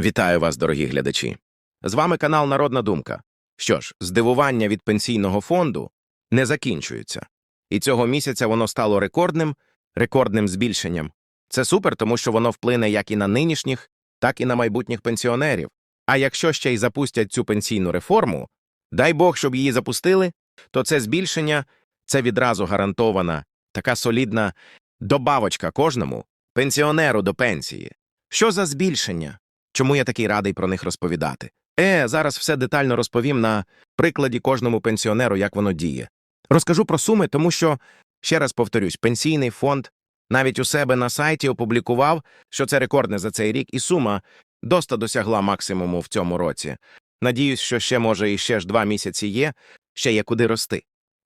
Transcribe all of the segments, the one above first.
Вітаю вас, дорогі глядачі. З вами канал Народна Думка. Що ж, здивування від пенсійного фонду не закінчується. І цього місяця воно стало рекордним, рекордним збільшенням. Це супер, тому що воно вплине як і на нинішніх, так і на майбутніх пенсіонерів. А якщо ще й запустять цю пенсійну реформу, дай Бог, щоб її запустили, то це збільшення це відразу гарантована така солідна добавочка кожному пенсіонеру до пенсії. Що за збільшення? Чому я такий радий про них розповідати? Е, зараз все детально розповім на прикладі кожному пенсіонеру, як воно діє. Розкажу про суми, тому що, ще раз повторюсь, пенсійний фонд навіть у себе на сайті опублікував, що це рекордне за цей рік, і сума доста досягла максимуму в цьому році. Надіюсь, що ще, може, і ще ж два місяці є, ще є куди рости.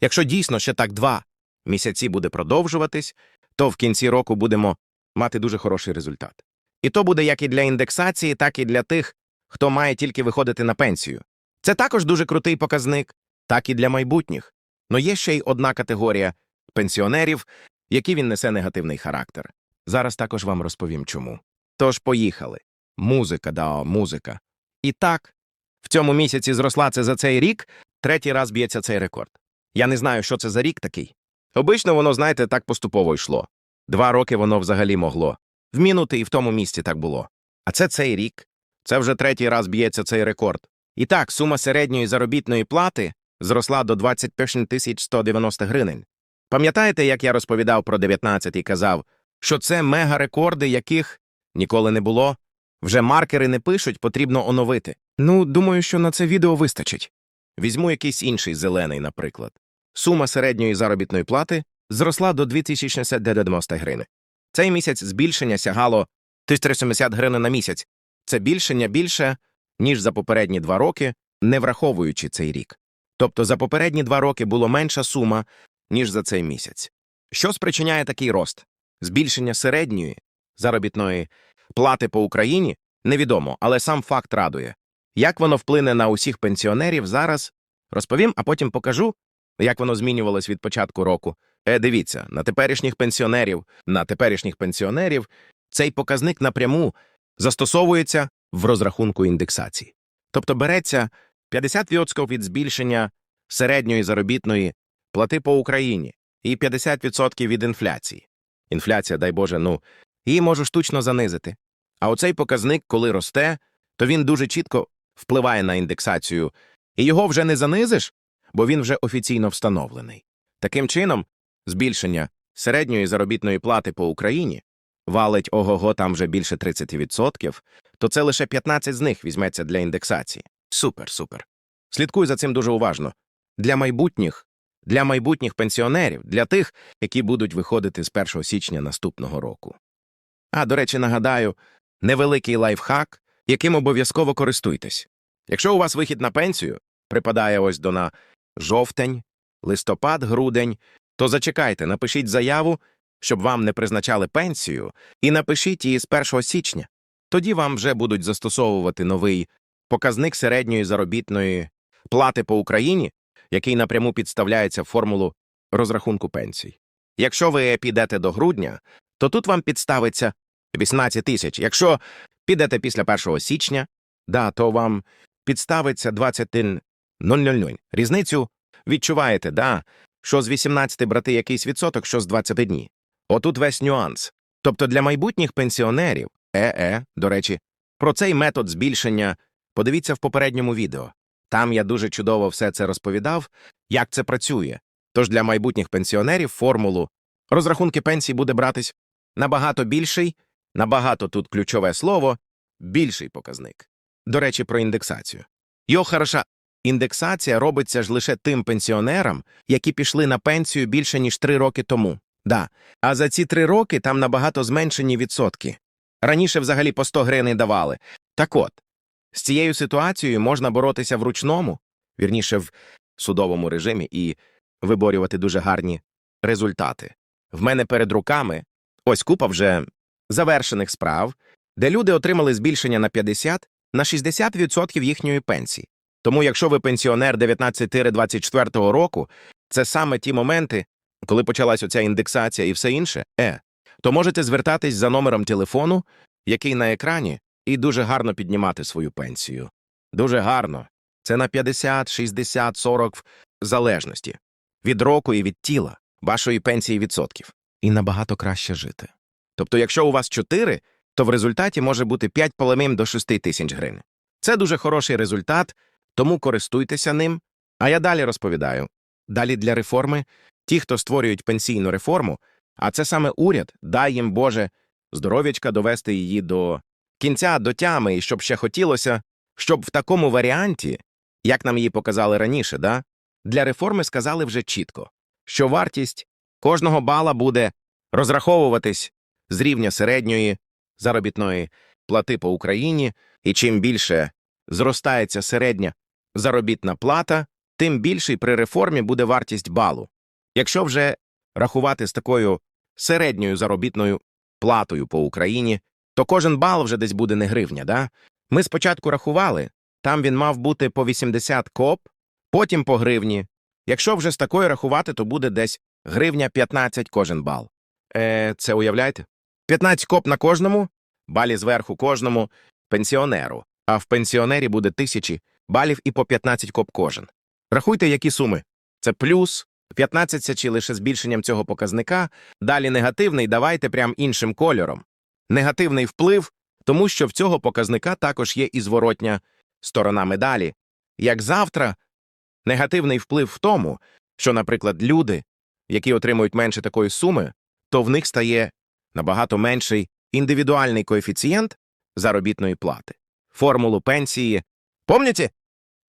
Якщо дійсно ще так два місяці буде продовжуватись, то в кінці року будемо мати дуже хороший результат. І то буде як і для індексації, так і для тих, хто має тільки виходити на пенсію. Це також дуже крутий показник, так і для майбутніх. Но є ще й одна категорія пенсіонерів, які він несе негативний характер. Зараз також вам розповім чому. Тож поїхали. Музика, да, музика. І так, в цьому місяці зросла це за цей рік, третій раз б'ється цей рекорд. Я не знаю, що це за рік такий. Обично воно, знаєте, так поступово йшло. Два роки воно взагалі могло. В мінути і в тому місці так було. А це цей рік. Це вже третій раз б'ється цей рекорд. І так, сума середньої заробітної плати зросла до 21 190 гривень. Пам'ятаєте, як я розповідав про 19 і казав, що це мега-рекорди, яких ніколи не було? Вже маркери не пишуть, потрібно оновити. Ну, думаю, що на це відео вистачить. Візьму якийсь інший зелений, наприклад. Сума середньої заробітної плати зросла до 2090 гривень. Цей місяць збільшення сягало 1370 гривень на місяць. Це збільшення більше, ніж за попередні два роки, не враховуючи цей рік. Тобто за попередні два роки було менша сума, ніж за цей місяць. Що спричиняє такий рост? Збільшення середньої заробітної плати по Україні невідомо, але сам факт радує. Як воно вплине на усіх пенсіонерів зараз, розповім, а потім покажу, як воно змінювалось від початку року. Е, дивіться, на теперішніх пенсіонерів, на теперішніх пенсіонерів цей показник напряму застосовується в розрахунку індексації. Тобто береться 50% від збільшення середньої заробітної плати по Україні і 50% від інфляції. Інфляція, дай Боже, ну, її можу штучно занизити. А оцей показник, коли росте, то він дуже чітко впливає на індексацію, і його вже не занизиш, бо він вже офіційно встановлений. Таким чином, збільшення середньої заробітної плати по Україні валить ого-го там вже більше 30%, то це лише 15 з них візьметься для індексації. Супер, супер. Слідкуй за цим дуже уважно. Для майбутніх, для майбутніх пенсіонерів, для тих, які будуть виходити з 1 січня наступного року. А, до речі, нагадаю, невеликий лайфхак, яким обов'язково користуйтесь. Якщо у вас вихід на пенсію припадає ось до на жовтень, листопад, грудень, то зачекайте, напишіть заяву, щоб вам не призначали пенсію, і напишіть її з 1 січня. Тоді вам вже будуть застосовувати новий показник середньої заробітної плати по Україні, який напряму підставляється в формулу розрахунку пенсій. Якщо ви підете до грудня, то тут вам підставиться 18 тисяч. Якщо підете після 1 січня, да, то вам підставиться 21,000. Різницю відчуваєте, да, що з 18 брати якийсь відсоток, що з 20 дні. Отут весь нюанс. Тобто для майбутніх пенсіонерів, е-е, до речі, про цей метод збільшення подивіться в попередньому відео. Там я дуже чудово все це розповідав, як це працює. Тож для майбутніх пенсіонерів формулу розрахунки пенсій буде братись набагато більший, набагато тут ключове слово, більший показник. До речі, про індексацію. Йо, хороша, індексація робиться ж лише тим пенсіонерам, які пішли на пенсію більше, ніж три роки тому. Да. А за ці три роки там набагато зменшені відсотки. Раніше взагалі по 100 гривень давали. Так от, з цією ситуацією можна боротися в ручному, вірніше в судовому режимі, і виборювати дуже гарні результати. В мене перед руками ось купа вже завершених справ, де люди отримали збільшення на 50 на 60% їхньої пенсії. Тому, якщо ви пенсіонер 19-24 року, це саме ті моменти, коли почалась оця індексація і все інше, е, то можете звертатись за номером телефону, який на екрані, і дуже гарно піднімати свою пенсію. Дуже гарно. Це на 50, 60, 40 в залежності від року і від тіла вашої пенсії відсотків. І набагато краще жити. Тобто, якщо у вас 4, то в результаті може бути 5 полемим до 6 тисяч гривень. Це дуже хороший результат, тому користуйтеся ним. А я далі розповідаю. Далі для реформи ті, хто створюють пенсійну реформу, а це саме уряд, дай їм Боже здоров'ячка довести її до кінця, до тями, і щоб ще хотілося, щоб в такому варіанті, як нам її показали раніше, да, для реформи сказали вже чітко, що вартість кожного бала буде розраховуватись з рівня середньої заробітної плати по Україні, і чим більше зростається середня заробітна плата, тим більший при реформі буде вартість балу. Якщо вже рахувати з такою середньою заробітною платою по Україні, то кожен бал вже десь буде не гривня, да? Ми спочатку рахували, там він мав бути по 80 коп, потім по гривні. Якщо вже з такою рахувати, то буде десь гривня 15 кожен бал. Е, це уявляєте? 15 коп на кожному, балі зверху кожному пенсіонеру, а в пенсіонері буде тисячі балів і по 15 коп кожен. Рахуйте, які суми. Це плюс 15 чи лише збільшенням цього показника, далі негативний давайте прям іншим кольором. Негативний вплив, тому що в цього показника також є і зворотня сторона медалі. Як завтра, негативний вплив в тому, що, наприклад, люди, які отримують менше такої суми, то в них стає набагато менший індивідуальний коефіцієнт заробітної плати. Формулу пенсії. Помните?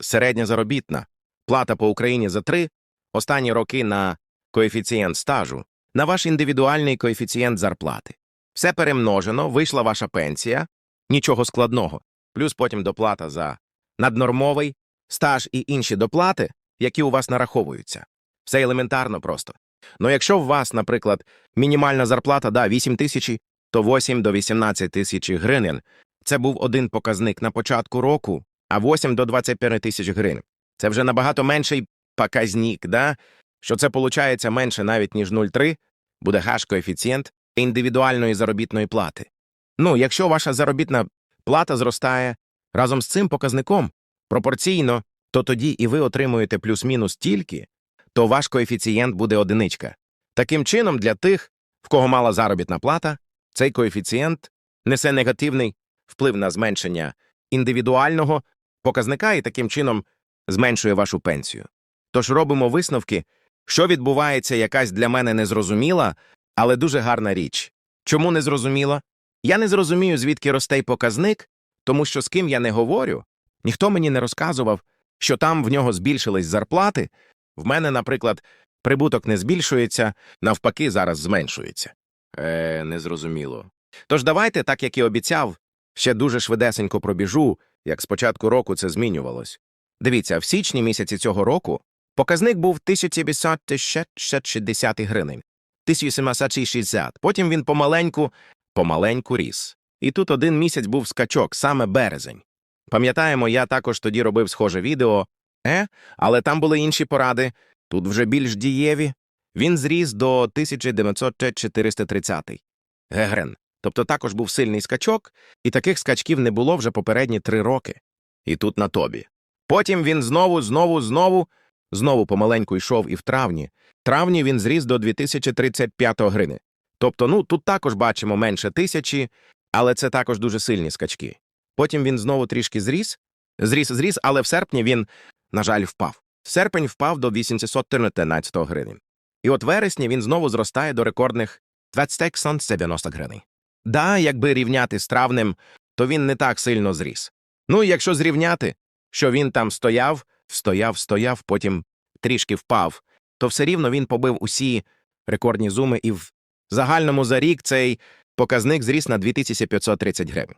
Середня заробітна плата по Україні за три останні роки на коефіцієнт стажу, на ваш індивідуальний коефіцієнт зарплати. Все перемножено, вийшла ваша пенсія, нічого складного, плюс потім доплата за наднормовий, стаж і інші доплати, які у вас нараховуються. Все елементарно просто. Ну якщо у вас, наприклад, мінімальна зарплата да, 8 тисяч, то 8 до 18 тисяч гривень. Це був один показник на початку року, а 8 до 25 тисяч гривень. Це вже набагато менший показник, да? що це виходить менше навіть ніж 0,3, буде гаш-коефіцієнт індивідуальної заробітної плати. Ну, якщо ваша заробітна плата зростає разом з цим показником пропорційно, то тоді і ви отримуєте плюс-мінус тільки, то ваш коефіцієнт буде одиничка. Таким чином, для тих, в кого мала заробітна плата, цей коефіцієнт несе негативний вплив на зменшення індивідуального показника і таким чином зменшує вашу пенсію. Тож робимо висновки, що відбувається якась для мене незрозуміла, але дуже гарна річ. Чому незрозуміла? Я не зрозумію, звідки росте й показник, тому що з ким я не говорю, ніхто мені не розказував, що там в нього збільшились зарплати. В мене, наприклад, прибуток не збільшується, навпаки, зараз зменшується. Е, незрозуміло. Тож давайте, так як і обіцяв, ще дуже швидесенько пробіжу, як з початку року це змінювалось. Дивіться, в січні місяці цього року показник був 1760 гривень, 1760. Потім він помаленьку, помаленьку ріс. І тут один місяць був скачок, саме березень. Пам'ятаємо, я також тоді робив схоже відео, е, але там були інші поради, тут вже більш дієві. Він зріс до 1930 гегрен. Тобто також був сильний скачок, і таких скачків не було вже попередні три роки. І тут на тобі. Потім він знову, знову, знову, знову помаленьку йшов і в травні. Травні він зріс до 2035 гривни. Тобто, ну, тут також бачимо менше тисячі, але це також дуже сильні скачки. Потім він знову трішки зріс, зріс, зріс, але в серпні він, на жаль, впав. Серпень впав до 813 гривень. І от вересні він знову зростає до рекордних 2090 гривень. Да, якби рівняти з травнем, то він не так сильно зріс. Ну, якщо зрівняти, що він там стояв, стояв, стояв, потім трішки впав, то все рівно він побив усі рекордні зуми, і в загальному за рік цей показник зріс на 2530 гривень.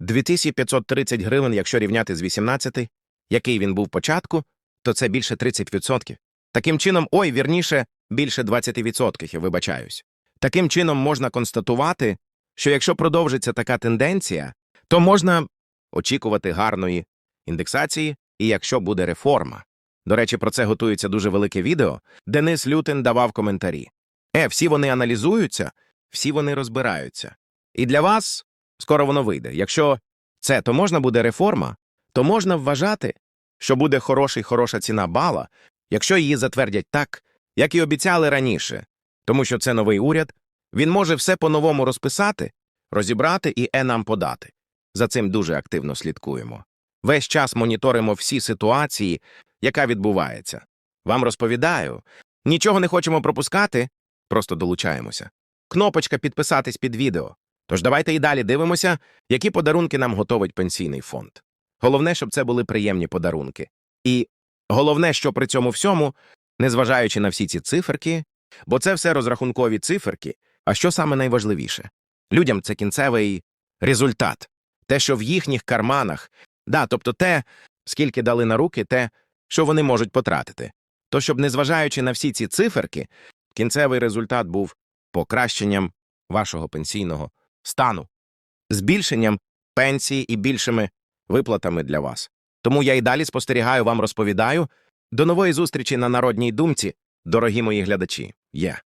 2530 гривень, якщо рівняти з 18, який він був початку, то це більше 30%. Таким чином, ой, вірніше, більше 20%, я вибачаюсь. Таким чином можна констатувати, що якщо продовжиться така тенденція, то можна очікувати гарної індексації, і якщо буде реформа. До речі, про це готується дуже велике відео. Денис Лютин давав коментарі. Е, всі вони аналізуються, всі вони розбираються. І для вас Скоро воно вийде. Якщо це, то можна буде реформа, то можна вважати, що буде хороший хороша ціна бала, якщо її затвердять так, як і обіцяли раніше, тому що це новий уряд, він може все по-новому розписати, розібрати і е нам подати. За цим дуже активно слідкуємо. Весь час моніторимо всі ситуації, яка відбувається. Вам розповідаю, нічого не хочемо пропускати, просто долучаємося. Кнопочка підписатись під відео. Тож давайте і далі дивимося, які подарунки нам готовить пенсійний фонд. Головне, щоб це були приємні подарунки. І головне, що при цьому всьому, незважаючи на всі ці циферки, бо це все розрахункові циферки, а що саме найважливіше? Людям це кінцевий результат, те, що в їхніх карманах, да, тобто те, скільки дали на руки, те, що вони можуть потратити. То, щоб, незважаючи на всі ці циферки, кінцевий результат був покращенням вашого пенсійного стану, збільшенням пенсії і більшими виплатами для вас. Тому я й далі спостерігаю, вам розповідаю. До нової зустрічі на Народній думці, дорогі мої глядачі. Є.